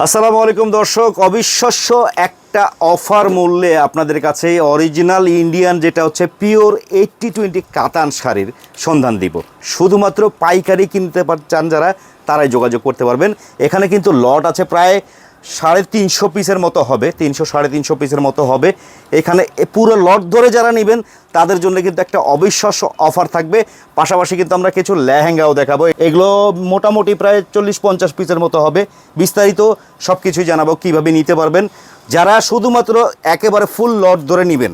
আসসালামু আলাইকুম দর্শক। অবিশ্বাস্য একটা অফার মূল্যে আপনাদের কাছে অরিজিনাল ইন্ডিয়ান যেটা হচ্ছে পিওর এইটটি টোয়েন্টি কাতান শাড়ির সন্ধান দিব। শুধুমাত্র পাইকারি কিনতে চান যারা, তারাই যোগাযোগ করতে পারবেন। এখানে কিন্তু লট আছে প্রায় সাড়ে তিনশো পিসের মতো হবে, তিনশো, সাড়ে তিনশো পিসের মতো হবে। এখানে পুরো লট ধরে যারা নেবেন, তাদের জন্য কিন্তু একটা অবিশ্বাস্য অফার থাকবে। পাশাপাশি কিন্তু আমরা কিছু লেহেঙ্গাও দেখাবো। এগুলো মোটামুটি প্রায় চল্লিশ পঞ্চাশ পিসের মতো হবে। বিস্তারিত সব কিছুই জানাব কীভাবে নিতে পারবেন। যারা শুধুমাত্র একেবারে ফুল লট ধরে নেবেন,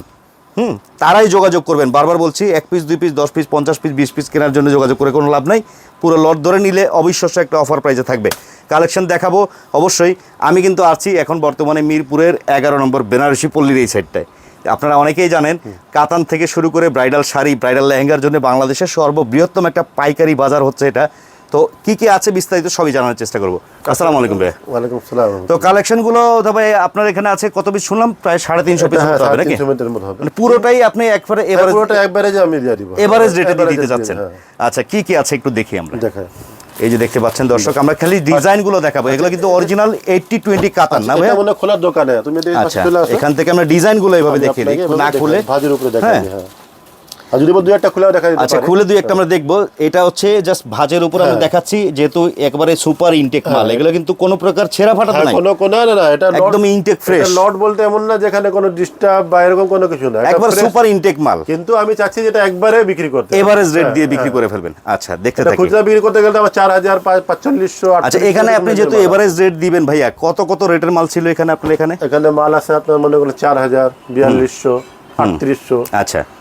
হুম, তারাই যোগাযোগ করবেন। বারবার বলছি, এক পিস দুই পিস দশ পিস পঞ্চাশ পিস বিশ পিস কেনার জন্য যোগাযোগ করে কোনো লাভ নাই। পুরো লট ধরে নিলে অবিশ্বাস্য একটা অফার প্রাইজে থাকবে। কালেকশন দেখাবো, অবশ্যই। আমি কিন্তু আছি এখন বর্তমানে মিরপুরের এগারো নম্বর বেনারসি পল্লীর এই সাইডটায় আপনারা অনেকেই জানেন, কাতান থেকে শুরু করে ব্রাইডাল শাড়ি, ব্রাইডাল লেহেঙ্গার জন্য বাংলাদেশের সর্ববৃহত্তম একটা পাইকারি বাজার হচ্ছে এটা। তো কি কি আছে বিস্তারিত সবই জানার চেষ্টা করব। আসসালামু আলাইকুম ভাই ওয়ালাইকুম সালাম তো কালেকশনগুলো তবে আপনার এখানে আছে কত পিস শুনলাম? প্রায় সাড়ে তিনশো পিস হ্যাঁ হবে নাকি? মানে পুরোটাই আপনি একবারে হ্যাঁ, এভারেজ পুরোটা একবারে যে আমি দিয়ে দিব। এভারেজ রেটে দিয়ে দিতে যাচ্ছেন। হ্যাঁ। আচ্ছা কি কি আছে একটু দেখি আমরা। দেখায় এই যে দেখতে পাচ্ছেন দর্শক আমরা খালি ডিজাইনগুলো দেখাবো এগুলো কিন্তু অরিজিনাল এইটটি টোয়েন্টি কাতান না ভাই এটা মনে খোলার দোকানে। তুমি আচ্ছা এখান থেকে আমরা ডিজাইনগুলো এইভাবে আমি দেখিয়ে দিই। এভাবে না খুলে। ভাঁজের উপরে দেখাই হ্যাঁ। হ্যাঁ আর যদি দুই একটা খুলে দেখা আচ্ছা খুলে দুই একটা আমরা দেখব। এটা হচ্ছে জাস্ট ভাজের উপর আমি দেখাচ্ছি যেহেতু একবারে সুপার ইনটেক মাল এগুলো কিন্তু কোনো প্রকার ছেঁড়া ফাটা হ্যাঁ, নাই। কোনো কোনো না না এটা একদম ইনটেক ফ্রেশ লট বলতে এমন না যেখানে কোনো ডিস্টার্ব বা এরকম কোনো কিছু না। একবার সুপার ইনটেক মাল। কিন্তু আমি চাচ্ছি যেটা একবারে বিক্রি করতে। এভারেজ রেট দিয়ে বিক্রি করে ফেলবেন। আচ্ছা দেখতে থাকি। খুচরা বিক্রি করতে গেলে আমার আচ্ছা এখানে আপনি যেহেতু এভারেজ রেট দিবেন ভাইয়া কত কত রেটের মাল ছিল এখানে আপনার এখানে? এখানে মাল আছে আপনার মনে হাজার বিয়াল্লিশশো আটত্রিশশো। আচ্ছা।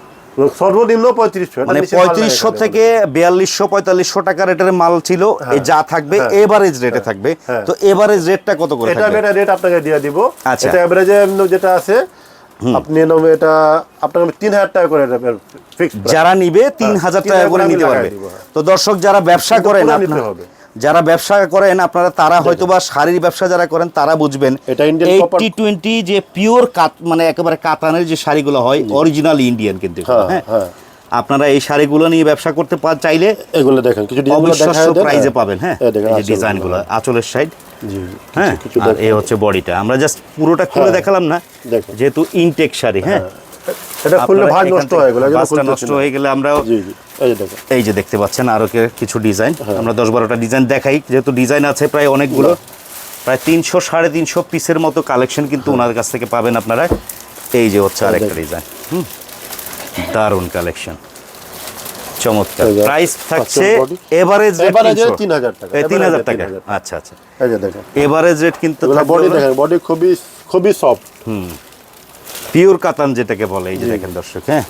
সর্বনিম্ন পঁয়ত্রিশশো মানে পঁয়ত্রিশশো থেকে বিয়াল্লিশশো পঁয়তাল্লিশশো টাকা রেটের মাল ছিল যা থাকবে এভারেজ রেটে থাকবে হ্যাঁ। তো এভারেজ রেটটা কত করে এটা আমি রেট আপনাকে দিয়ে দিব আচ্ছা। এটা এভারেজে যেটা আছে আপনি নেবে এটা আপনার তিন হাজার টাকা করে যারা নিবে তিন হ্যাঁ, হাজার টাকা করে নিতে পারবে হ্যাঁ। তো দর্শক যারা ব্যবসা করেন আপনার- হবে। যারা ব্যবসা করেন আপনারা তারা হয়তো বা শাড়ির ব্যবসা যারা করেন তারা বুঝবেন এইটটি টোয়েন্টি যে পিওর কাত মানে একেবারে কাতানের যে শাড়িগুলো হয় অরিজিনাল ইন্ডিয়ান কিন্তু হ্যাঁ, হ্যাঁ। হ্যাঁ। আপনারা এই শাড়িগুলো নিয়ে ব্যবসা করতে চাইলে এগুলো দেখেন কিছু অবিশ্বাস্য প্রাইজে হ্যাঁ। পাবেন হ্যাঁ। এই ডিজাইনগুলো আঁচলের সাইড হ্যাঁ। এই হচ্ছে বডিটা আমরা জাস্ট পুরোটা খুলে। দেখালাম না যেহেতু ইনটেক শাড়ি হ্যাঁ। এটা খুললে ভাঁজ নষ্ট হয়ে গেল ভাঁজটা নষ্ট হয়ে গেলে আমরা এই যে দেখতে পাচ্ছেন আরও কিছু ডিজাইন। হ্যাঁ। আমরা দশ বারোটা ডিজাইন দেখাই যেহেতু ডিজাইন আছে প্রায় অনেকগুলো। প্রায় তিনশো সাড়ে তিনশো পিসের মতো কালেকশন কিন্তু ওনার কাছ থেকে পাবেন আপনারা। এই যে হচ্ছে আরেকটা ডিজাইন। হুম। দারুণ কালেকশন। চমৎকার। প্রাইস থাকছে এভারেজ এ 3000 টাকা। তিন হাজার Average এ টাকা। আচ্ছা আচ্ছা। এই যে দেখেন। এভারেজ রেট কিন্তু বডি দেখেন বডি খুবই খুবই সফট পিওর কাতান যেটাকে বলে এই যে দেখেন দর্শক হ্যাঁ?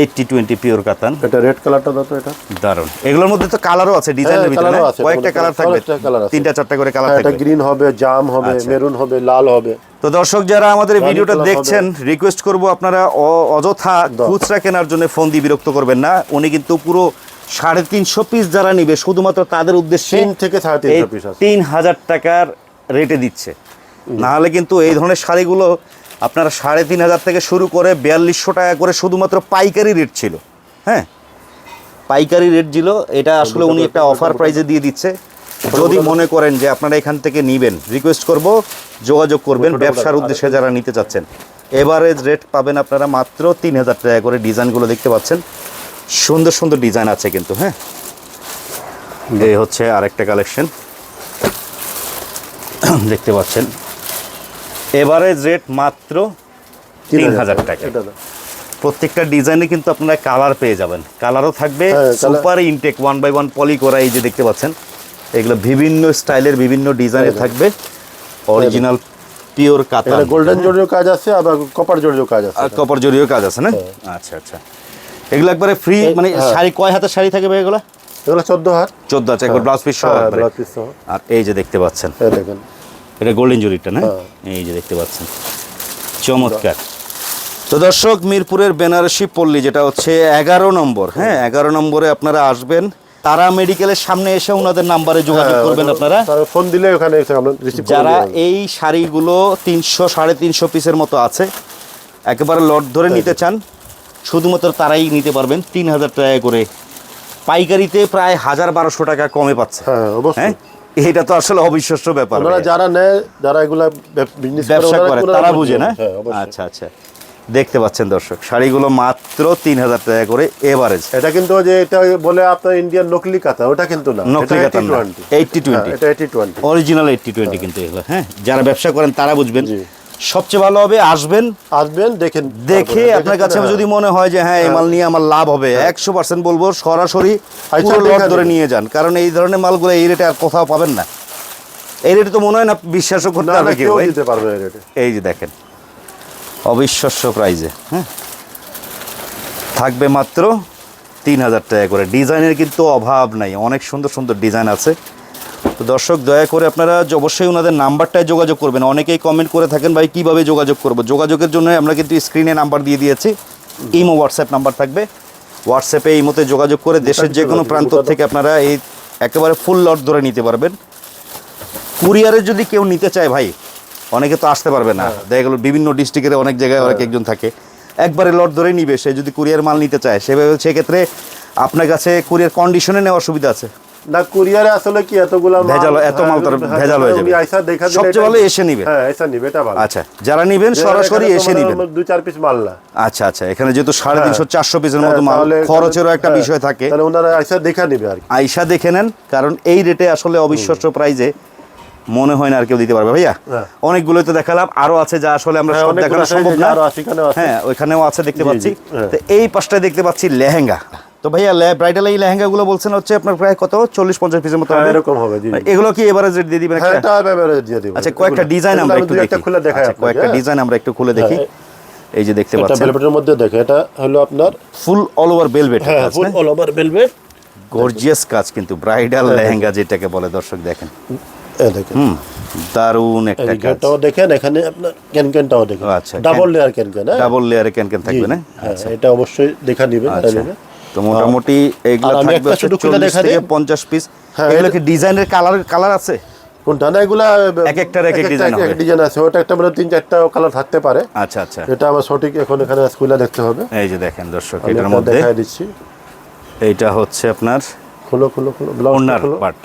এইটটি টোয়েন্টি পিওর কাতান। এটা রেড কালারটা দাও তো এটা। দারুণ। এগুলোর মধ্যে তো কালারও আছে ডিজাইনের হ্যাঁ, ভিতরে না? কয়েকটা কালার থাকবে। তিনটা চারটা করে কালার হ্যাঁ, এটা থাকবে। গ্রিন হবে জাম হবে আচ্ছা। মেরুন হবে লাল হবে। তো দর্শক যারা আমাদের ভিডিওটা দেখছেন রিকোয়েস্ট করব আপনারা অযথা। খুচরা কেনার জন্য ফোন দিয়ে বিরক্ত করবেন না। উনি কিন্তু পুরো সাড়ে তিনশো পিস যারা নিবে শুধুমাত্র তাদের উদ্দেশ্যে তিন থেকে সাড়ে তিনশো পিস তিন হাজার টাকার রেটে দিচ্ছে। না হলে কিন্তু এই ধরনের শাড়িগুলো আপনারা সাড়ে তিন হাজার থেকে শুরু করে বিয়াল্লিশশো টাকা করে শুধুমাত্র পাইকারি রেট ছিল। হ্যাঁ? পাইকারি রেট ছিল এটা আসলে উনি একটা অফার প্রাইজে দিয়ে দিচ্ছে। যদি মনে করেন যে আপনারা এখান থেকে নিবেন রিকোয়েস্ট করব যোগাযোগ করবেন ব্যবসার উদ্দেশ্যে যারা নিতে চাচ্ছেন। এভারেজ রেট পাবেন আপনারা মাত্র তিন হাজার টাকা করে ডিজাইনগুলো দেখতে পাচ্ছেন। সুন্দর সুন্দর ডিজাইন আছে কিন্তু হ্যাঁ? এই হচ্ছে আরেকটা কালেকশন দেখতে পাচ্ছেন। এভারেজ রেট মাত্র তিন হাজার টাকা। প্রত্যেকটা ডিজাইনে কিন্তু আপনারা কালার পেয়ে যাবেন। কালারও থাকবে হ্যাঁ, super intake one by one poly করা এই যে দেখতে পাচ্ছেন। এগুলো বিভিন্ন স্টাইলের বিভিন্ন ডিজাইনে হ্যাঁ, থাকবে। Original pure katan. গোল্ডেন জরিও কাজ আছে আবার কপার জরিও কাজ আছে। আর কপার জরিও কাজ আছে না? আচ্ছা আচ্ছা। এগুলো একবারে ফ্রি মানে হ্যাঁ। শাড়ি কয় হাতের শাড়ি থাকবে ভাই এগুলো? এগুলো চোদ্দ হাত। চোদ্দ আছে একবার ব্লাউজ পিস সহ হ্যাঁ। আর এই যে দেখতে পাচ্ছেন। এই দেখেন। এটা গোল্ডেন জুরিটা না? হ্যাঁ। এই যে দেখতে পাচ্ছেন। চমৎকার। তো দর্শক মিরপুরের বেনারসি পল্লী যেটা হচ্ছে এগারো নম্বর হ্যাঁ? এগারো নম্বরে আপনারা আসবেন। তারা মেডিকেলের সামনে এসে ওনাদের নাম্বারে যোগাযোগ হ্যাঁ, করবেন আপনারা। ফোন দিলে ওখানে যারা এই শাড়িগুলো তিনশো সাড়ে তিনশো পিসের মতো আছে একেবারে লট ধরে নিতে চান শুধুমাত্র তারাই নিতে পারবেন। তিন হাজার টাকা করে পাইকারিতে প্রায় হাজার বারোশো টাকা কমে পাচ্ছে। হ্যাঁ হ্যাঁ? এটা তো আসলে অবিশ্বাস্য ব্যাপার ওনারা যারা নেয় যারা এগুলা বিজনেস ব্যবসা করে তারা বুঝে না? হ্যাঁ আচ্ছা আচ্ছা। দেখতে পাচ্ছেন দর্শক শাড়িগুলো মাত্র তিন হাজার টাকা করে এভারেজ। এটা কিন্তু যে এটা বলে আপনার ইন্ডিয়ান নকলি কাতা ওটা কিন্তু না। নকলি কাতান না। 80-20 এটা eighty twenty original eighty twenty কিন্তু এগুলো হ্যাঁ? যারা ব্যবসা করেন তারা বুঝবেন। সবচেয়ে ভালো হবে আসবেন। আসবেন দেখেন। দেখে আপনার কাছে হ্যাঁ। যদি মনে হয় যে হ্যাঁ এই মাল নিয়ে আমার লাভ হবে একশো পার্সেন্ট বলব সরাসরি আচ্ছা, পুরো লট ধরে নিয়ে যান। কারণ এই ধরনের মালগুলো এই রেটে আর কোথাও পাবেন না। এই রেটে তো মনে হয় না বিশ্বাসও করতে পারবে কেউ দিতে পারবে এই রেটে এই যে দেখেন অবিশ্বাস্য প্রাইজে হ্যাঁ। থাকবে মাত্র তিন হাজার টাকা করে। ডিজাইনের কিন্তু অভাব নাই অনেক সুন্দর সুন্দর ডিজাইন আছে। তো দর্শক দয়া করে আপনারা অবশ্যই ওনাদের নাম্বারটায় যোগাযোগ করবেন। অনেকেই কমেন্ট করে থাকেন ভাই কীভাবে যোগাযোগ করব? যোগাযোগের জন্য আমরা কিন্তু স্ক্রিনে নাম্বার দিয়ে দিয়েছি। ইমো হোয়াটসঅ্যাপ নাম্বার থাকবে। হোয়াটসঅ্যাপে এই মতে যোগাযোগ করে দেশের যে কোনো প্রান্ত থেকে আপনারা এই একেবারে ফুল লট ধরে নিতে পারবেন। কুরিয়ারে যদি কেউ নিতে চায় ভাই অনেকে তো আসতে পারবে না। দেখা গেলো বিভিন্ন ডিস্ট্রিক্টের অনেক জায়গায় অনেক একজন থাকে। একবারে লট ধরে নিবে। সে যদি কুরিয়ার মাল নিতে চায় সেভাবে সেক্ষেত্রে আপনার কাছে কুরিয়ার কন্ডিশনে নেওয়ার সুবিধা আছে। না কুরিয়ারে আসলে কি এতগুলা ভেজাল এত মাল তার ভেজাল হয়ে যাবে। আইসা দেখা দিলে সবচেয়ে ভালো এসে নিবে। হ্যাঁ এসে নিবে এটা ভালো। আচ্ছা যারা নিবেন সরাসরি এসে নিবেন। দুই চার পিস মাল না। আচ্ছা আচ্ছা এখানে যেহেতু সাড়ে তিনশো চারশো পিসের মতো হ্যাঁ, মাল খরচেরও একটা হ্যাঁ, বিষয় থাকে। তাহলে ওনারা আইসা দেখা নিবে আর আইসা দেখে নেন কারণ এই রেটে আসলে অবিশ্বাস্য প্রাইজে মনে হয় না আর কেউ দিতে পারবে। ভাইয়া হ্যাঁ। অনেকগুলোই তো দেখালাম আরও আছে যা আসলে আমরা হ্যাঁ, সব দেখানো সম্ভব না। হ্যাঁ ওইখানেও আছে দেখতে পাচ্ছি। হ্যাঁ। তো এই পাশটায় দেখতে পাচ্ছি লেহেঙ্গা। তো ভাইয়া ব্রাইডাল এই লেহেঙ্গা গুলো বলছেন হচ্ছে আপনার প্রায় কত? চল্লিশ পঞ্চাশ পিসের মতো হ্যাঁ, হবে? এরকম হবে। এগুলো কি এভারেজ রেট দিয়ে দিবেন হ্যাঁ? এটা দিয়ে দিব আচ্ছা কয়েকটা ডিজাইন আমরা একটু দেখি একটা খুলে দেখাই আচ্ছা, কয়েকটা ডিজাইন আমরা একটু খুলে দেখি। এই যে দেখতে এটা পাচ্ছেন। ভেলভেটের মধ্যে দেখে এটা হলো আপনার ফুল অল ওভার বেলভেট হ্যাঁ full all over velvet gorgeous কাজ কিন্তু ব্রাইডাল হ্যাঁ, লেহেঙ্গা যেটাকে বলে দর্শক দেখেন। এই দেখেন। হুম দারুণ একটা কাজ। দেখেন এখানে আপনার ক্যানক্যানটাও দেখেন। আচ্ছা, ডাবল লেয়ার ক্যানক্যান হ্যাঁ? ডাবল লেয়ারে ক্যান ক্যান থাকবে না? হ্যাঁ, এটা অবশ্যই দেখা নিবেন আচ্ছা। তো মোটামুটি এগুলো থাকবে শুধু খুলে 40 দেখা থেকে 50 পিস হ্যাঁ, এগুলো কি ডিজাইনের কালার কালার আছে? কোনটা? না এগুলা এক একটার এক এক design হবে। ডিজাইন আছে। ওটা একটা মানে তিন চারটা কালার থাকতে পারে। আচ্ছা আচ্ছা। এটা আমার সঠিক এখন এখানে স্কুলে দেখতে হবে। এই যে দেখেন দর্শক এটার মধ্যে দেখাই দিচ্ছি। এইটা হচ্ছে আপনার খুলো খুলো খুলো ব্লাউজ খুলো। পার্ট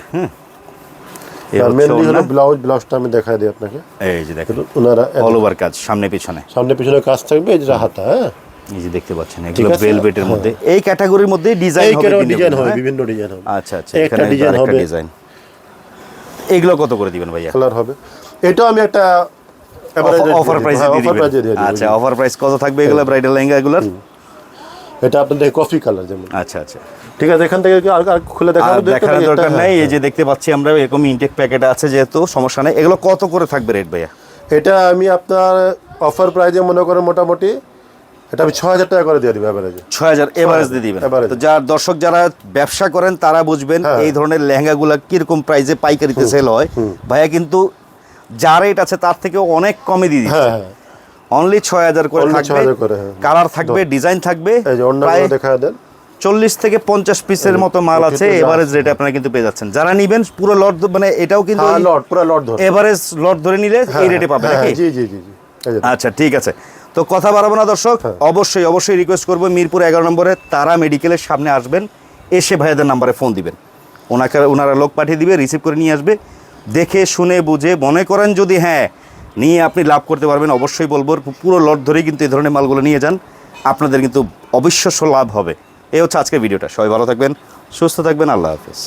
এই মেনলি হলো ব্লাউজ ব্লাউজটা আমি দেখাই দিই আপনাকে। এই যে দেখেন। ওনারা অল ওভার কাজ সামনে পিছনে। সামনে পিছনে কাজ থাকবে এই যে হাতা হ্যাঁ। এই যে দেখতে পাচ্ছেন এগুলো ভেলভেটের মধ্যে। এই ক্যাটাগরির মধ্যে ডিজাইন হবে ডিজাইন হবে হ্যাঁ? বিভিন্ন ডিজাইন হবে। আচ্ছা আচ্ছা একটা ডিজাইন হবে। ডিজাইন এগুলো কত করে দিবেন ভাইয়া? কালার হবে। এটাও আমি একটা অফার প্রাইসে দিয়ে হ্যাঁ, দিবেন। আচ্ছা অফার প্রাইস কত থাকবে এগুলো ব্রাইডাল লেহেঙ্গা এগুলোর? এটা আপনাদের কফি কালার যেমন। আচ্ছা আচ্ছা। ঠিক আছে এখান থেকে আর খুলে আর দেখানোর দরকার নাই এই যে দেখতে পাচ্ছি আমরা এরকম ইনটেক প্যাকেট আছে যেহেতু সমস্যা নেই। এগুলো কত করে থাকবে রেট ভাইয়া? এটা আমি আপনার অফার প্রাইজে মনে করেন মোটামুটি এটা আমি হাজার টাকা করে দিয়ে দিব অ্যাভারেজে ছয় হাজার এভারেজ দিয়ে দিবেন। তো যার দর্শক যারা ব্যবসা করেন তারা বুঝবেন হ্যাঁ। এই ধরনের লেহেঙ্গাগুলো কীরকম প্রাইসে পাইকারিতে সেল হয়। ভাইয়া কিন্তু যা রেট আছে তার থেকে অনেক কমে দিয়ে দিচ্ছে। হ্যাঁ হ্যাঁ। অনলি ছয় হাজার করে থাকবে 6,000 করে, হ্যাঁ। কালার থাকবে ডিজাইন থাকবে। দেখা দেন। চল্লিশ থেকে পঞ্চাশ পিসের মতো মাল আছে এভারেজ রেটে আপনারা কিন্তু পেয়ে যাচ্ছেন। যারা নিবেন পুরো লট মানে এটাও কিন্তু হ্যাঁ লট পুরো লট ধরে। এভারেজ লট ধরে নিলে এই রেটে পাবে হ্যাঁ, জি জি জি জি। এই যে আচ্ছা ঠিক আছে। তো কথা বাড়াবো না দর্শক। হ্যাঁ। অবশ্যই অবশ্যই রিকোয়েস্ট করব মিরপুর এগারো নম্বরে। তারা মেডিকেলের সামনে আসবেন এসে ভাইয়াদের নাম্বারে ফোন দিবেন। ওনাকে ওনারা লোক পাঠিয়ে দিবে রিসিভ করে নিয়ে আসবে। দেখে শুনে বুঝে মনে করেন যদি হ্যাঁ নিয়ে আপনি লাভ করতে পারবেন অবশ্যই বলব পুরো লট ধরেই কিন্তু এই ধরনের মালগুলো নিয়ে যান। আপনাদের কিন্তু অবিশ্বাস্য লাভ হবে। এই হচ্ছে আজকের ভিডিওটা সবাই ভালো থাকবেন সুস্থ থাকবেন আল্লাহ হাফিজ।